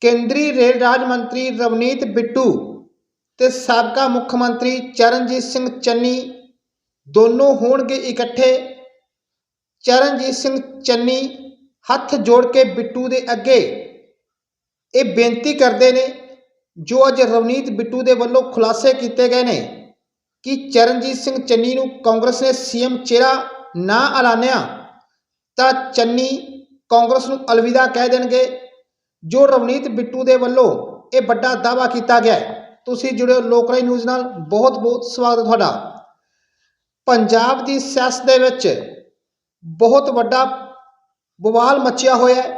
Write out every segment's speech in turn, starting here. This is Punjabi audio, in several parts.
ਕੇਂਦਰੀ ਰੇਲ ਰਾਜ ਮੰਤਰੀ ਰਵਨੀਤ ਬਿੱਟੂ ਤੇ ਸਾਬਕਾ ਮੁੱਖ ਮੰਤਰੀ ਚਰਨਜੀਤ ਸਿੰਘ ਚੰਨੀ ਦੋਨੋਂ ਹੋਣਗੇ ਇਕੱਠੇ। ਚਰਨਜੀਤ ਸਿੰਘ ਚੰਨੀ ਹੱਥ ਜੋੜ ਕੇ ਬਿੱਟੂ ਦੇ ਅੱਗੇ। ਇਹ ਬੇਨਤੀ ਕਰਦੇ ਨੇ, ਜੋ ਅੱਜ ਰਵਨੀਤ ਬਿੱਟੂ ਦੇ ਵੱਲੋਂ ਖੁਲਾਸੇ ਕੀਤੇ ਗਏ ਨੇ, ਕਿ ਚਰਨਜੀਤ ਸਿੰਘ ਚੰਨੀ ਨੂੰ ਕਾਂਗਰਸ ਨੇ ਸੀਐਮ ਚਿਹਰਾ ਨਾ ਐਲਾਨਿਆ, ਤਾਂ ਚੰਨੀ ਕਾਂਗਰਸ ਨੂੰ ਅਲਵਿਦਾ ਕਹਿ ਦੇਣਗੇ। ਜੋ ਰਵਨੀਤ ਬਿੱਟੂ ਦੇ ਵੱਲੋਂ ਇਹ ਵੱਡਾ ਦਾਅਵਾ ਕੀਤਾ ਗਿਆ ਹੈ। ਤੁਸੀਂ ਜੁੜਿਓ ਲੋਕਰਾਈ ਨਿਊਜ਼ ਨਾਲ। ਬਹੁਤ ਬਹੁਤ ਸਵਾਗਤ ਤੁਹਾਡਾ। ਪੰਜਾਬ ਦੀ ਸਿਆਸਤ ਦੇ ਵਿੱਚ ਬਹੁਤ ਵੱਡਾ ਬਵਾਲ ਮਚਿਆ ਹੋਇਆ ਹੈ,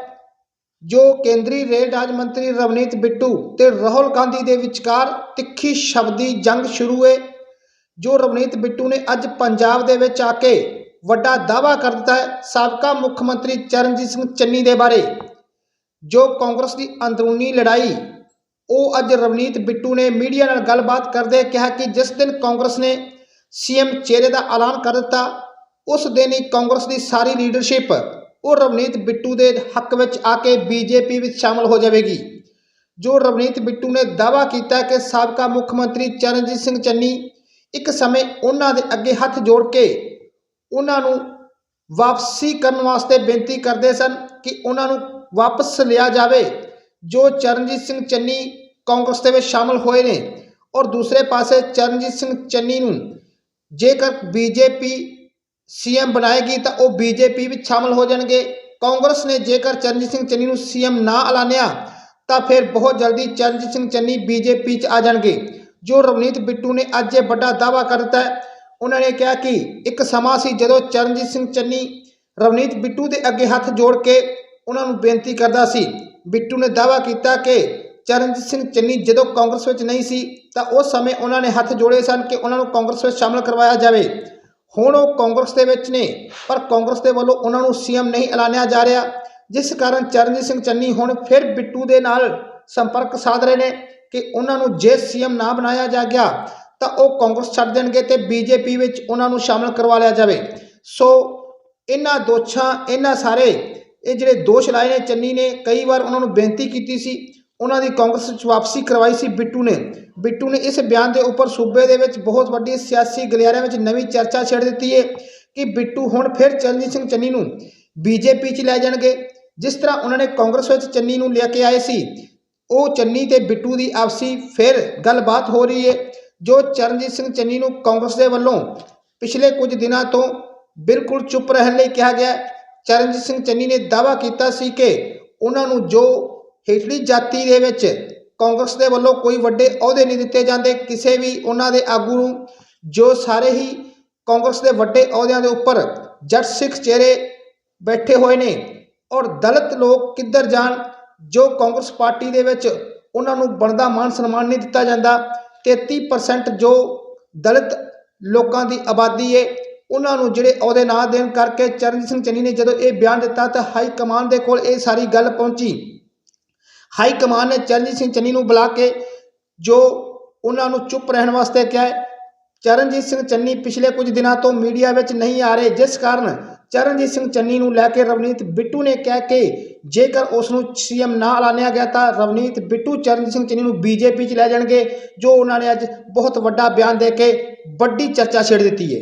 ਜੋ ਕੇਂਦਰੀ ਰੇਲ ਰਾਜ ਮੰਤਰੀ ਰਵਨੀਤ ਬਿੱਟੂ ਤੇ ਰਾਹੁਲ ਗਾਂਧੀ ਦੇ ਵਿਚਕਾਰ ਤਿੱਖੀ ਸ਼ਬਦੀ ਜੰਗ ਸ਼ੁਰੂ ਹੋਏ, ਜੋ ਰਵਨੀਤ ਬਿੱਟੂ ਨੇ ਅੱਜ ਪੰਜਾਬ ਦੇ ਵਿੱਚ ਆ ਕੇ ਵੱਡਾ ਦਾਅਵਾ ਕਰ ਦਿੱਤਾ ਹੈ। ਸਾਬਕਾ ਮੁੱਖ ਮੰਤਰੀ ਚਰਨਜੀਤ ਸਿੰਘ ਚੰਨੀ ਦੇ ਬਾਰੇ। ਜੋ ਕਾਂਗਰਸ ਦੀ ਅੰਦਰੂਨੀ ਲੜਾਈ, ਉਹ ਅੱਜ ਰਵਨੀਤ ਬਿੱਟੂ ਨੇ ਮੀਡੀਆ ਨਾਲ ਗੱਲਬਾਤ ਕਰਦੇ ਕਿਹਾ ਕਿ ਜਿਸ ਦਿਨ ਕਾਂਗਰਸ ਨੇ ਸੀਐਮ ਚਿਹਰੇ ਦਾ ਐਲਾਨ ਕਰ ਦਿੱਤਾ, ਉਸ ਦਿਨ ਹੀ ਕਾਂਗਰਸ ਦੀ ਸਾਰੀ ਲੀਡਰਸ਼ਿਪ ਉਹ ਰਵਨੀਤ ਬਿੱਟੂ ਦੇ ਹੱਕ ਵਿੱਚ ਆ ਕੇ ਬੀਜੇਪੀ ਵਿੱਚ ਸ਼ਾਮਲ ਹੋ ਜਾਵੇਗੀ। ਜੋ ਰਵਨੀਤ ਬਿੱਟੂ ਨੇ ਦਾਅਵਾ ਕੀਤਾ ਕਿ ਸਾਬਕਾ ਮੁੱਖ ਮੰਤਰੀ ਚਰਨਜੀਤ ਸਿੰਘ ਚੰਨੀ ਇੱਕ ਸਮੇਂ ਉਹਨਾਂ ਦੇ ਅੱਗੇ ਹੱਥ ਜੋੜ ਕੇ ਉਹਨਾਂ ਨੂੰ ਵਾਪਸੀ ਕਰਨ ਵਾਸਤੇ ਬੇਨਤੀ ਕਰਦੇ ਸਨ ਕਿ ਉਹਨਾਂ ਨੂੰ ਵਾਪਸ ਲਿਆ ਜਾਵੇ, ਜੋ ਚਰਨਜੀਤ ਸਿੰਘ ਚੰਨੀ ਕਾਂਗਰਸ ਦੇ ਵਿੱਚ ਸ਼ਾਮਲ ਹੋਏ ਨੇ ਔਰ ਦੂਸਰੇ ਪਾਸੇ ਚਰਨਜੀਤ ਸਿੰਘ ਚੰਨੀ ਨੂੰ ਜੇਕਰ ਬੀਜੇਪੀ ਸੀਐਮ ਬਣਾਏਗੀ ਤਾਂ ਉਹ ਬੀਜੇਪੀ ਵਿੱਚ ਸ਼ਾਮਲ ਹੋ ਜਾਣਗੇ। ਕਾਂਗਰਸ ਨੇ ਜੇਕਰ ਚਰਨਜੀਤ ਸਿੰਘ ਚੰਨੀ ਨੂੰ ਸੀਐਮ ਨਾ ਐਲਾਨਿਆ ਤਾਂ ਫਿਰ ਬਹੁਤ ਜਲਦੀ ਚਰਨਜੀਤ ਸਿੰਘ ਚੰਨੀ ਬੀਜੇਪੀ 'ਚ ਆ ਜਾਣਗੇ, ਜੋ ਰਵਨੀਤ ਬਿੱਟੂ ਨੇ ਅੱਜ ਇਹ ਵੱਡਾ ਦਾਅਵਾ ਕਰ ਦਿੱਤਾ ਹੈ। ਉਹਨਾਂ ਨੇ ਕਿਹਾ ਕਿ ਇੱਕ ਸਮਾਂ ਸੀ ਜਦੋਂ ਚਰਨਜੀਤ ਸਿੰਘ ਚੰਨੀ ਰਵਨੀਤ ਬਿੱਟੂ ਦੇ ਅੱਗੇ ਹੱਥ ਜੋੜ ਕੇ ਉਹਨਾਂ ਨੂੰ ਬੇਨਤੀ ਕਰਦਾ ਸੀ, ਬਿੱਟੂ ਨੇ ਦਾਅਵਾ ਕੀਤਾ ਕਿ ਚਰਨਜੀਤ ਸਿੰਘ ਚੰਨੀ ਜਦੋਂ ਕਾਂਗਰਸ ਵਿੱਚ ਨਹੀਂ ਸੀ, ਤਾਂ ਉਸ ਸਮੇਂ ਉਹਨਾਂ ਨੇ ਹੱਥ ਜੋੜੇ ਸਨ ਕਿ ਉਹਨਾਂ ਨੂੰ ਕਾਂਗਰਸ ਵਿੱਚ ਸ਼ਾਮਲ ਕਰਵਾਇਆ ਜਾਵੇ। ਹੁਣ ਉਹ ਕਾਂਗਰਸ ਦੇ ਵਿੱਚ ਨੇ, ਪਰ ਕਾਂਗਰਸ ਦੇ ਵੱਲੋਂ ਉਹਨਾਂ ਨੂੰ ਸੀਐਮ ਨਹੀਂ ਐਲਾਨਿਆ ਜਾ ਰਿਹਾ। ਜਿਸ ਕਾਰਨ ਚਰਨਜੀਤ ਸਿੰਘ ਚੰਨੀ ਹੁਣ ਫਿਰ ਬਿੱਟੂ ਦੇ ਨਾਲ ਸੰਪਰਕ ਸਾਧ ਰਹੇ ਨੇ ਕਿ ਉਹਨਾਂ ਨੂੰ ਜੇ ਸੀਐਮ ਨਾ ਬਣਾਇਆ ਜਾ ਗਿਆ, ਤਾਂ ਉਹ ਕਾਂਗਰਸ ਛੱਡ ਦੇਣਗੇ ਤੇ ਬੀਜੇਪੀ ਵਿੱਚ ਉਹਨਾਂ ਨੂੰ ਸ਼ਾਮਲ ਕਰਵਾ ਲਿਆ ਜਾਵੇ। ਸੋ, ਇਹਨਾਂ ਦੋਸ਼ਾਂ, ਇਹਨਾਂ ਸਾਰੇ ਇਹ ਜਿਹੜੇ ਦੋਸ਼ ਲਾਏ ਨੇ ਚੰਨੀ ਨੇ, ਕਈ ਵਾਰ ਉਹਨਾਂ ਨੂੰ ਬੇਨਤੀ ਕੀਤੀ ਸੀ, ਉਹਨਾਂ ਦੀ ਕਾਂਗਰਸ ਵਿੱਚ ਵਾਪਸੀ ਕਰਵਾਈ ਸੀ ਬਿੱਟੂ ਨੇ। ਬਿੱਟੂ ਨੇ ਇਸ ਬਿਆਨ ਦੇ ਉੱਪਰ ਸੂਬੇ ਦੇ ਵਿੱਚ ਬਹੁਤ ਵੱਡੀ ਸਿਆਸੀ ਗਲਿਆਰਿਆਂ ਵਿੱਚ ਨਵੀਂ ਚਰਚਾ ਛੇੜ ਦਿੱਤੀ ਹੈ ਕਿ ਬਿੱਟੂ ਹੁਣ ਫਿਰ ਚਰਨਜੀਤ ਸਿੰਘ ਚੰਨੀ ਨੂੰ ਬੀਜੇਪੀ 'ਚ ਲੈ ਜਾਣਗੇ। ਜਿਸ ਤਰ੍ਹਾਂ ਉਹਨਾਂ ਨੇ ਕਾਂਗਰਸ ਵਿੱਚ ਚੰਨੀ ਨੂੰ ਲੈ ਕੇ ਆਏ ਸੀ, ਉਹ ਚੰਨੀ ਤੇ ਬਿੱਟੂ ਦੀ ਆਪਸੀ ਫਿਰ ਗੱਲਬਾਤ ਹੋ ਰਹੀ ਹੈ ਜੋ ਚਰਨਜੀਤ ਸਿੰਘ ਚੰਨੀ ਨੂੰ ਕਾਂਗਰਸ ਦੇ ਵੱਲੋਂ ਪਿਛਲੇ ਕੁਝ ਦਿਨਾਂ ਤੋਂ ਬਿਲਕੁਲ ਚੁੱਪ ਰਹਿਣ ਲਈ ਕਿਹਾ ਗਿਆ। ਚਰਨਜੀਤ ਸਿੰਘ ਚੰਨੀ ਨੇ ਦਾਅਵਾ ਕੀਤਾ ਸੀ ਕਿ ਉਹਨਾਂ ਨੂੰ ਜੋ ਹੇਠਲੀ ਜਾਤੀ ਦੇ ਵਿੱਚ ਕਾਂਗਰਸ ਦੇ ਵੱਲੋਂ ਕੋਈ ਵੱਡੇ ਅਹੁਦੇ ਨਹੀਂ ਦਿੱਤੇ ਜਾਂਦੇ, ਕਿਸੇ ਵੀ ਉਹਨਾਂ ਦੇ ਆਗੂ ਨੂੰ ਜੋ ਸਾਰੇ ਹੀ ਕਾਂਗਰਸ ਦੇ ਵੱਡੇ ਅਹੁਦਿਆਂ ਦੇ ਉੱਪਰ ਜੱਟ ਸਿੱਖ ਚਿਹਰੇ ਬੈਠੇ ਹੋਏ ਨੇ ਔਰ ਦਲਿਤ ਲੋਕ ਕਿੱਧਰ ਜਾਣ, ਜੋ ਕਾਂਗਰਸ ਪਾਰਟੀ ਦੇ ਵਿੱਚ ਉਹਨਾਂ ਨੂੰ ਬਣਦਾ ਮਾਨ ਸਨਮਾਨ ਨਹੀਂ ਦਿੱਤਾ ਜਾਂਦਾ 33% ਜੋ ਦਲਿਤ ਲੋਕਾਂ ਦੀ ਆਬਾਦੀ ਏ ਉਹਨਾਂ ਨੂੰ ਜਿਹੜੇ ਅਹੁਦੇ ਨਾ ਦੇਣ ਕਰਕੇ ਚਰਨਜੀਤ ਸਿੰਘ ਚੰਨੀ ਨੇ ਜਦੋਂ ਇਹ ਬਿਆਨ ਦਿੱਤਾ ਤਾਂ ਹਾਈ ਕਮਾਨ ਦੇ ਕੋਲ ਇਹ ਸਾਰੀ ਗੱਲ ਪਹੁੰਚੀ। ਹਾਈ ਕਮਾਨ ਨੇ ਚਰਨਜੀਤ ਸਿੰਘ ਚੰਨੀ ਨੂੰ ਬੁਲਾ ਕੇ ਜੋ ਉਹਨਾਂ ਨੂੰ ਚੁੱਪ ਰਹਿਣ ਵਾਸਤੇ ਕਿਹਾ ਚਰਨਜੀਤ ਸਿੰਘ ਚੰਨੀ ਪਿਛਲੇ ਕੁਝ ਦਿਨਾਂ ਤੋਂ ਮੀਡੀਆ ਵਿੱਚ ਨਹੀਂ ਆ ਰਹੇ, ਜਿਸ ਕਾਰਨ ਚਰਨਜੀਤ ਸਿੰਘ ਚੰਨੀ ਨੂੰ ਲੈ ਕੇ ਰਵਨੀਤ ਬਿੱਟੂ ਨੇ ਕਹਿ ਕੇ ਜੇਕਰ ਉਸ ਨੂੰ ਸੀਐਮ ਨਾ ਐਲਾਨਿਆ ਗਿਆ ਤਾਂ ਰਵਨੀਤ ਬਿੱਟੂ ਚਰਨਜੀਤ ਸਿੰਘ ਚੰਨੀ ਨੂੰ ਬੀਜੇਪੀ 'ਚ ਲੈ ਜਾਣਗੇ, ਜੋ ਉਹਨਾਂ ਨੇ ਅੱਜ ਬਹੁਤ ਵੱਡਾ ਬਿਆਨ ਦੇ ਕੇ ਵੱਡੀ ਚਰਚਾ ਛੇੜ ਦਿੱਤੀ ਹੈ।